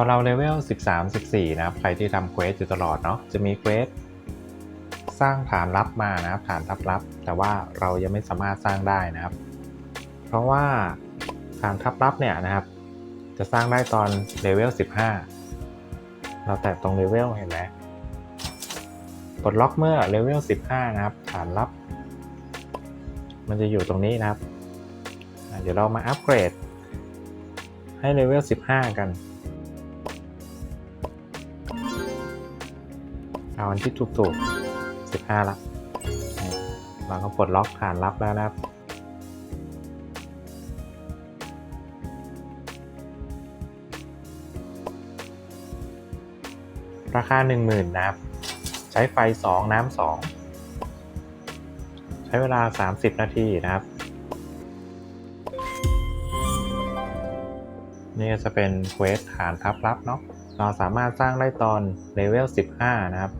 อเราเลเวล 13 14 นะครับ ใครที่ทำเควสอยู่ตลอดเนาะ จะมีเควสสร้างฐานลับมานะครับฐานทับลับ แต่ว่าเรายังไม่สามารถสร้างได้นะครับ เพราะว่าฐานทับลับเนี่ยนะครับ จะสร้างได้ตอนเลเวล 15 เราแตะตรงเลเวลเห็นไหมปลดล็อกเมื่อเลเวล 15 นะครับ ฐานลับ มันจะอยู่ตรงนี้นะครับ เดี๋ยวเรามาอัปเกรดให้เลเวล 15 กัน เอาอันที่ถูกๆ15ละนี่เราก็ปลดล็อกฐานลับแล้วนะครับ ราคา 10,000นะครับ ใช้ไฟ 2 น้ำ 2 ใช้เวลา 30 นาทีนะครับ นี่จะเป็นเควสฐานทับลับเนาะเราสามารถสร้างได้ตอนเลเวล 15 นะครับ